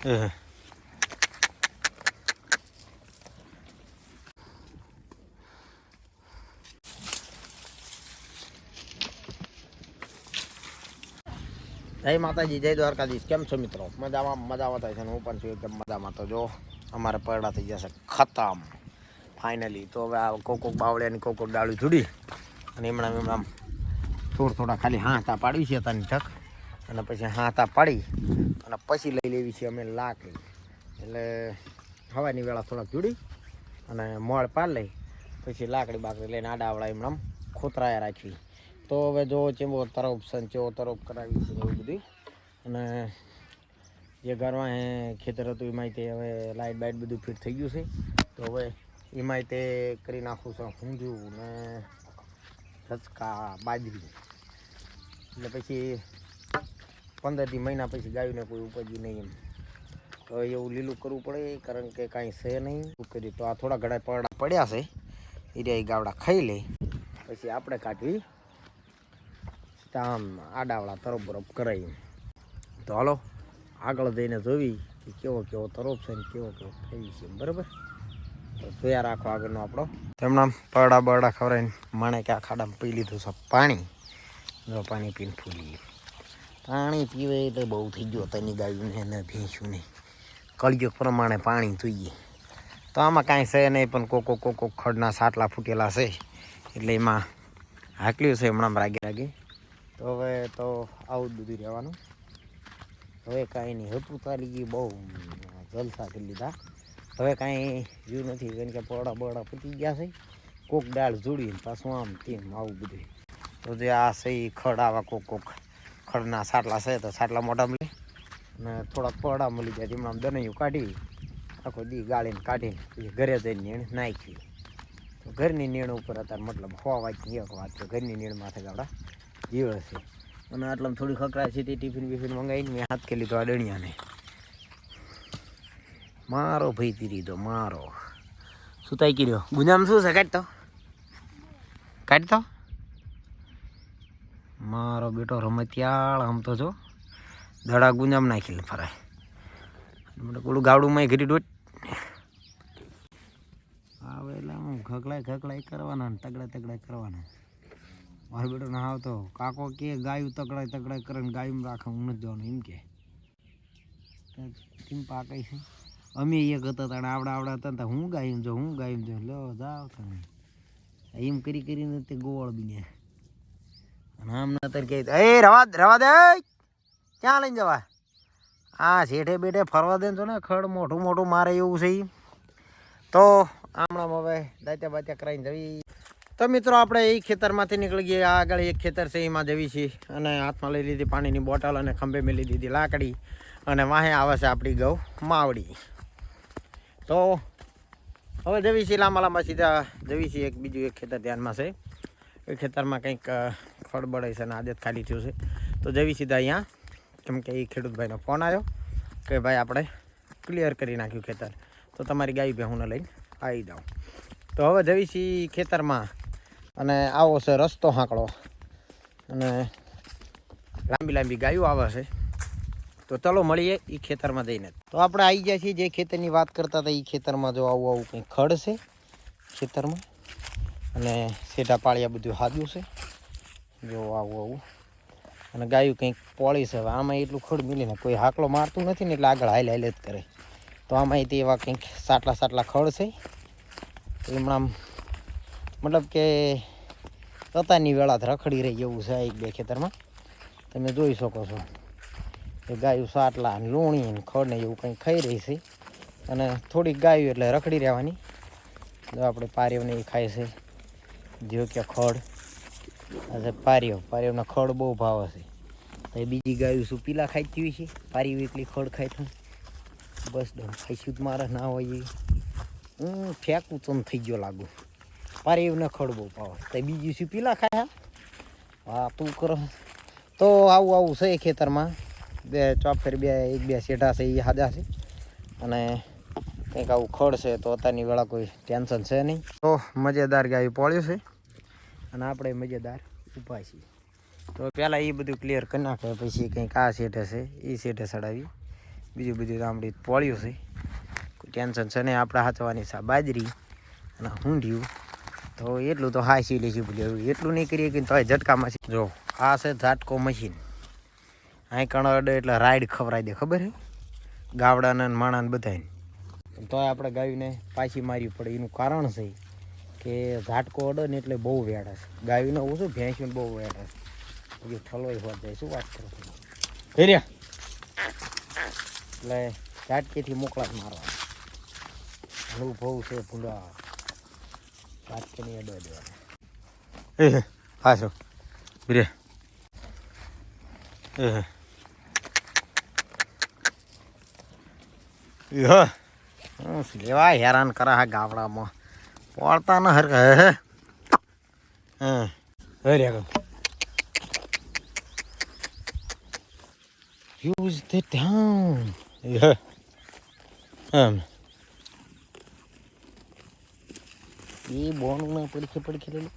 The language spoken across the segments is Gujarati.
જય માતાજી, જય દ્વારકાધીશ. કેમ છો મિત્રો? મજામાં મજામાં થાય છે હું પણ છું એકદમ મજામાં. તો જો, અમારે પરડા થઈ જશે. ખતમ. ફાઇનલી તો હવે આ કોક કોક અને કોક કોક ડાળું જુડી અને હમણાં હમણાં થોડા થોડા ખાલી હાથા પાડવી છે તાની ઠક અને પછી હાથા પાડી અને પછી લઈ લેવી છે અમે લાકડી. એટલે હવાની વેળા થોડાક જોડી અને મળ પાડ લઈ. પછી લાકડી બાકડી લઈને આડાવડા એમણામ ખોતરાયા રાખવી તો હવે જો ચેવો તરફ છે ચેવો તરફ કરાવી છે એવું બધું. અને જે ઘરમાં હે ખેતર હતું એમાંય તે હવે લાઇટ બાઇટ બધું ફિટ થઈ ગયું છે. તો હવે એમાંય તે કરી નાખું છું ઊંધિયું ને રચકા બાજરી. એટલે પછી પંદરથી મહિના પછી ગાયોને કોઈ ઉપજ્યું નહીં એમ. તો એવું લીલું કરવું પડે, કારણ કે કાંઈ છે નહીં. શું કર્યું તો આ થોડા ઘણા પરડા પડ્યા છે. એ ગાવડા ખાઈ લે. પછી આપણે કાઢવી આમ આડાવાળા તરફ બરફ કરાવી તો હાલો, આગળ જઈને જોવી કે કેવો કેવો તરફ છે ને કેવો કેવો થઈ છે બરાબર? જોયા રાખો આગળનો આપણો. તેમના પરડા બરડા ખવડાવીને માણે કે આ ખાડામાં પી લીધું છે પાણી. જો પાણી પીને ફૂલી પાણી પીવે એટલે બહુ થઈ ગયો. તેની ગાયું ને ભેંસું નહીં કળિયુગ પ્રમાણે પાણી જોઈએ. તો આમાં કાંઈ છે નહીં, પણ કોકો કોકો ખડના સાટલા ફૂટેલા છે. એટલે એમાં હાકલ્યું છે હમણાં રાગે રાગે. તો હવે તો આવું બધું રહેવાનું. હવે કાંઈ નહીં હતું તારી ગઈ બહુ જલસા કરી લીધા. હવે કાંઈ રહ્યું નથી કારણ કે પોડા બોડા પતી ગયા છે. કોક દાળ જોડીને પાછું આમ તેમ આવું બધું. તો જે આ છે એ ખડ આવા કોક કોક ખડના સાટલા છે તો સાટલા મોટા મળે. અને થોડાક પોડા મળી જાય તેમના દનૈયું કાઢી. આખો દી ગાળીને કાઢીને પછી ઘરે જઈને નીણ નાખી. તો ઘરની નીણ ઉપર અત્યારે મતલબ હો વાતની એક વાત છે. ઘરની નીણ માથે ગાવડા જીવે છે અને આટલામાં થોડી ખકડા છે તે ટિફિન બિફિન મંગાવીને મેં હાથ કે લીધો આ ડણિયાને મારો ભાઈ પીરી દો મારો. સુતાઈ કર્યો ગુજામ શું છે? કાઢતો? કાઢતો? મારો બેટો રમતિયાળ, આમ તો જો દડા ગુંજામ નાખી ફરાય. મને પેલું ગાવડું ઘડી ડોટ આવે એટલે આમ ખકડાય ખકડાય કરવાના તગડા તગડા કરવાના. મારો બેટો ના આવતો કાકો કે ગાયું તગડાય તગડાય કરે ને ગાયું રાખે, હું નથી જવાનું. એમ કે. કેમ પાકાય છે. અમે એક હતા તાણે આવડા આવડા હતા ને હું ગાયું જો હું ગાયું જો લો જાવ તમે. એમ કરી કરીને તે ગોળ બીને અને તરીકે કે એ, રવા રવા દે ક્યાં લઈને જવા આ શેઠે બેઠે ફરવા દે તો ને ખડ મોટું મોટું મારે એવું છે. તો હમણાં હવે દાત્યા બાત્યા કરાવીને જવી. તો મિત્રો આપણે એ ખેતરમાંથી નીકળી ગઈ આગળ એક ખેતર છે, એમાં જવી છીએ અને હાથમાં લઈ લીધી પાણીની બોટલ અને ખંભે મેલી દીધી લાકડી. અને વાહે આવે છે આપણી ગૌ માવડી. તો હવે જવી છીએ લાંબા લાંબા સીધા. જવી છીએ એક, બીજું એક ખેતર ધ્યાનમાં છે. ખેતરમાં કંઈક ખડબડે છે અને આદત ખાલી થયું છે. તો જવી સીધા અહીંયા. કેમ કે એ ખેડૂતભાઈનો ફોન આવ્યો કે ભાઈ આપણે ક્લિયર કરી નાખ્યું ખેતર. તો તમારી ગાય ભેહુંને લઈને આવી જાઓ. તો હવે જવી છીએ ખેતરમાં. અને આવો છે રસ્તો હાંકળો અને લાંબી લાંબી ગાયો આવે છે. તો ચલો મળીએ એ ખેતરમાં જઈને. તો આપણે આવી ગયા છીએ જે ખેતરની વાત કરતા હતા એ ખેતરમાં જો આવું આવું કંઈક ખડ છે ખેતરમાં. અને સેટા પાળિયા બધું હાદ્યું છે. જો આવું આવું. અને ગાયું કંઈક પોળી છે. હવે આમાં એટલું ખડ મિલીને કોઈ હાકલો મારતું નથી ને એટલે આગળ હાલ હાઈલ જ કરે. તો આમાં તે એવા કંઈક સાટલા સાટલા ખડ છે. એમણામ મતલબ કે તતાની વેળા રખડી રહી એવું છે એક બે ખેતરમાં. તમે જોઈ શકો છો. એ ગાયું સાટલા લૂણી ને ખડ ને એવું કંઈ ખાઈ રહી છે. અને થોડીક ગાયું એટલે રખડી રહેવાની. આપણે પારીઓને એ ખાય છે. જો કે ખડ. આજે છે પારીઓ પારીઓના ખડ બહુ ભાવે છે. એ બીજી ગાયું શું પીલા ખાઈતી હોય છે? પારી વીકલી ખડ ખાય તો? બસ ડો ખાઈશું જ મારે? ના હોય હું ફેંકું ચમ થઈ ગયો લાગુ. પારીઓને ખડ બહુ ભાવે. તો બીજી શું પીલા ખાયા? હા, તું કરો. તો આવું આવું છે ખેતરમાં. બે ચોફેર બે, એક, બે શેઢા છે એ હાજા છે. અને કંઈક આવું ખડ છે તો અત્યારની વેળા કોઈ ટેન્શન છે નહીં. તો મજેદાર ગાયું પોળ્યું છે. અને આપણે મજેદાર ઊભા છીએ. તો પહેલાં એ બધું ક્લિયર કરી નાખે, પછી કંઈક આ સેટે છે એ સેટે ચડાવી બીજું બધું આમડી પોળ્યું છે. ટેન્શન છે ને આપણે હાચવાની છે બાજરી અને હુંઢિયું તો એટલું તો હાસી લેશું ભૂલ્યું એટલું નહીં કરીએ કે તોય ઝટકામાં છે. જો, આ છે ઝાટકો મશીન. અહીં કણ અડે એટલે રાઈડ ખવરાઈ દે, ખબર હે? ગાવડાના માણાને બધાને તોય આપણે ગાયોને પાછી મારવી પડે. એનું કારણ છે કે ઝાટકો અડે ને એટલે બહુ વેડા છે. ગાયોને ઓછું ભેંસુને બહુ વેડ છે. બીજું ઠલોય હોત જાય શું વાત કરો ફેર્યા એટલે ઝાટકીથી મોકલાશ મારવા. હળવું ભવું છે ભૂંડા. ઝાટકેની અડો દેવા એ પાછો રે. એ હ. લેવા હેરાન કરા હા ગાવડામાં પોળતા ન હર હે હે હરે Use the down. Yeah. Um. એ બોનું પડખે પડખે લઈ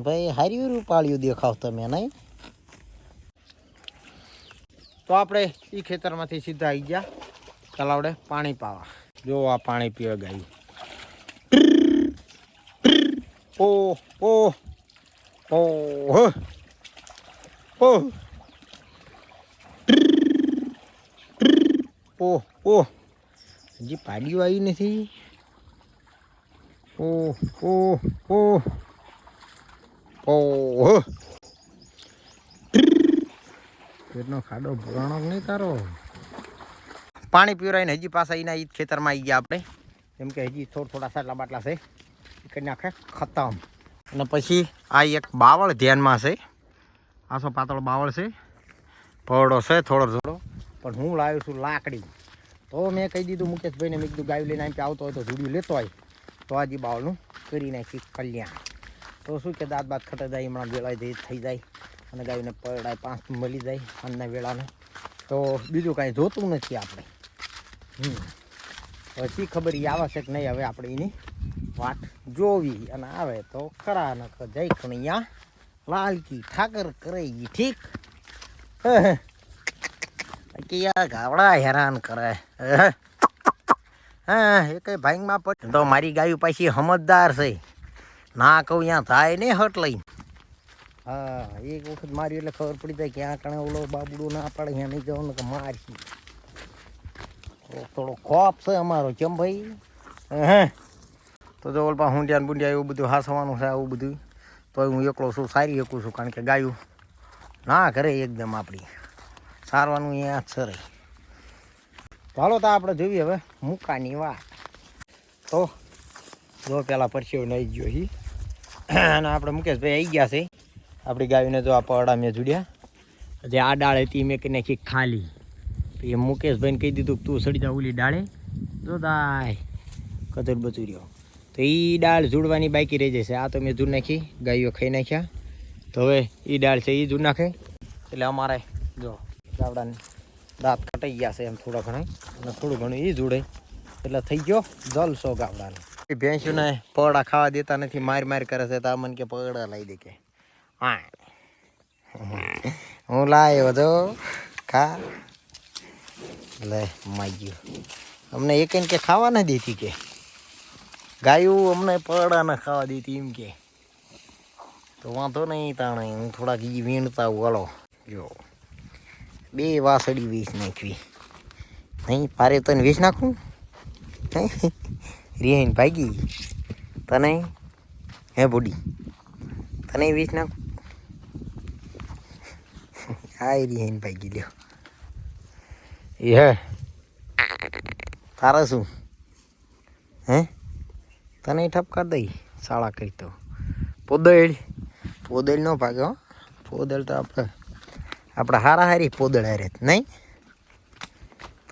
ભાઈ હાર્યું રૂપાળ્યું દેખાવ તમે નહીં તો આપણે એ ખેતરમાંથી સીધા આવી ગયા તલાવડે પાણી પાવા. જો આ પાણી પીવા ગાયું. ઓ ઓ ઓ ઓ. ઓ ઓ. હજી પાડ્યું આવી નથી. ઓ ઓ ઓ. ઓ પેટનો ખાડો ભરાણો નહીં તારો? પાણી પીવરાઈને હજી પાછા એના ઈ ખેતરમાં આવી ગયા આપણે. જેમ કે હજી થોડા થોડા સાટલા બાટલા છે. એ કરી નાખે ખતમ. અને પછી આ એક બાવળ ધ્યાનમાં છે. આસો પાતળો બાવળ છે. પહોળો છે, થોડો થોડો પણ હું લાવ્યો છું લાકડી. તો મેં કહી દીધું મુકેશભાઈને, મેં કીધું ગાયું લઈને અહીં આવતો હોય તો જુડિયું લેતો હોય તો આજે બાવળનું કરી નાખી કલ્યાણ. તો શું કે દાંત બાત ખટે જાય, હમણાં વેળાય જાય, થઈ જાય. અને ગાયને પડાય પાંચ મળી જાય અન્ના વેળાને. તો બીજું કાંઈ જોતું નથી આપણે. પછી ખબર એ આવશે કે નહીં હવે આપણે એની વાત જોવી. અને આવે તો ખરા ન જઈ ખણિયા. લાલકી ઠાકર કરે એ ઠીક. કે યાર ગાવડા હેરાન કરે. હે. એ કઈ ભાઈમાં પડ તો મારી ગાયું પાછી સમજદાર છે. ના કહું ત્યાં થાય ને હટ લઈ હા, એક વખત મારી એટલે ખબર પડી જાય કે આ કણે ઓલો બાબડો ના પાડે ત્યાં નહીં જવાનું કે મારશી. થોડો ખોપ છે અમારો, કેમ ભાઈ? હે? તો જો ઓલપા હુંડિયા બુંડિયા એવું બધું હાસવાનું છે આવું બધું. તો હું એકલો છું, સારી શકું છું, કારણ કે ગાયું ના કરે એકદમ આપણી. સારવાનું અહીંયા જ રહી ચાલો તો આપણે જોઈએ હવે મુકાની વાત. તો જો પેલા પરસેવો નહીં ગયો હી. અને આપણે મુકેશભાઈ આવી ગયા છે. આપણી ગાયોને જો આ પડા મેં જોડ્યા. જે આ ડાળ હતી મેં કરી નાખી ખાલી. એ મુકેશભાઈને કહી દીધું તું સડી જા ઓલી ડાળે. જો દાય કચર બચું તો એ ડાળ જોડવાની બાકી રહી જશે. આ તો મેં જૂડ નાખી, ગાયો ખાઈ નાખ્યા. તો હવે એ ડાળ છે એ જૂડ નાખે. એટલે અમારે, જો, ગાવડાને દાંત કટાઈ ગયા છે એમ થોડા ઘણા. અને થોડું ઘણું એ જોડે એટલે થઈ ગયો જલસો ગાવડાને. ભેંસુને પગડા ખાવા દેતા નથી, માર માર કરે છે. તો મને કે પગડા લાવી દે કે. હા હું લાવ્યો તો ખા. લે ગયો અમને એક કે ખાવા ન દેતી કે. ગાયું અમને પડા ન ખાવા દેતી એમ કે. તો વાંધો નહીં તાણે, હું થોડાક ઈ વીણતા વળો જો, બે વાસળી વીસ નાખવી. નહીં, પારે તને વીસ નાખું? રિહાઈને ભાગી. તને? હે બોડી તને વીસ નાખું? હા રિહાઈને ભાગી લ્યો. એ હે. તારે શું? હે? તને ઠપકાર દઈ શાળા કરી તો. પોદળ. પોદળ નો ભાગે, હો. પોદળ તો આપણે આપણે હારા હારી પોદળ હારે નહીં?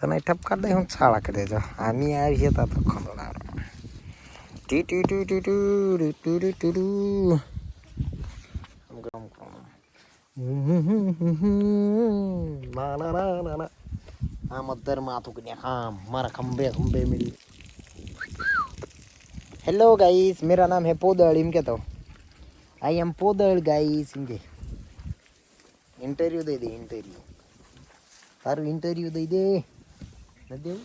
તને ઠપકાર દઈ હું શાળા કરી દેજો. આમી આવી છે તો ખંડોળાનો ટી ટી ટી ટી, ટુ ટુ ટુ ટુ ટુ ગમ ગમ. લા લા લા લા આમ અધર માથું કે આમ મારા ખંભે ખંભે મિલી हेलो गाइस मेरा नाम है पोदल इनके तो आई एम पोदल गाइस इनके ઇન્ટરવ્યુ દઈ દે ઇન્ટરવ્યુ તારું ઇન્ટરવ્યુ દઈ દે નથી દેવું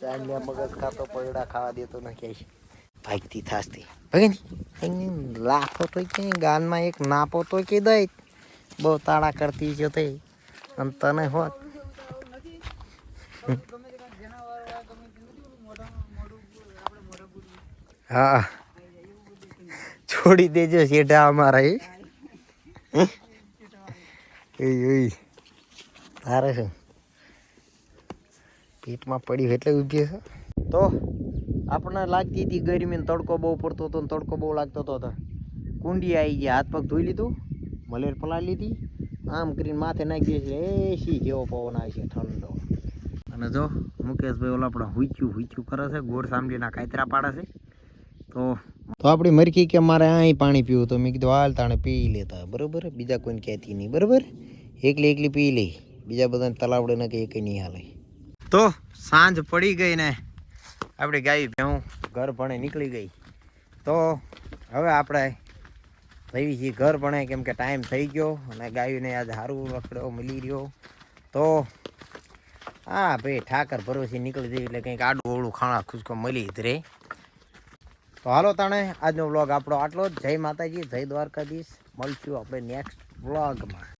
ચાંદિયા મગજ ખાતો પૈડા ખાવા દેતો નથી છે ભાગતી થાસતી ભાઈ લાખો તો કે ગાનમાં એક નાપો તો કે દઈ બહુ તાળા કરતી છે તે અને તને હોત હા. છોડી દેજો શેઠા અમારા એ. તારે છે. પેટમાં પડ્યું એટલે ઊભી છે તો આપણને લાગતી હતી ગરમીને તડકો બહુ પડતો હતો ને તડકો બહુ લાગતો હતો કુંડી આવી ગયા હાથ પગ ધોઈ લીધું, મલેર પલાળી લીધી, આમ કરીને માથે નાખી દે છે એસી જેવો પવન આવે છે ઠંડો. અને જો મુકેશભાઈ ઓલા આપણે હુચ્યું હુચ્યું કરે છે, ગોળ સાંભળીના કાતરા પાડે છે. તો તો આપણી મરખી કે મારે અહીં પાણી પીવું, તો મેં કીધું, હાલ તાણે પી લેતા. બરાબર? બીજા કોઈને કહેતી નહીં, બરોબર? એકલી એકલી પી લે. બીજા બધાને તલાવડે ન કે એક નહીં હાલે. તો સાંજ પડી ગઈ ને આપણી ગાય ભેહું ઘર ભણે નીકળી ગઈ. તો હવે આપણે થઈ છીએ ઘર ભણે, કેમ કે ટાઈમ થઈ ગયો અને ગાયને આજ સારું રખડ્યો મળી રહ્યો. તો હા, ભાઈ, ઠાકર ભરોસી નીકળી જઈએ એટલે કંઈક આડું ઓળું ખાણા ખુશકો મળી જ રહે. તો હાલો તાણે, આજનો વ્લોગ આપણો આટલો જ. જય માતાજી, જય દ્વારકાધીશ. મળશું આપણે નેક્સ્ટ વ્લોગમાં.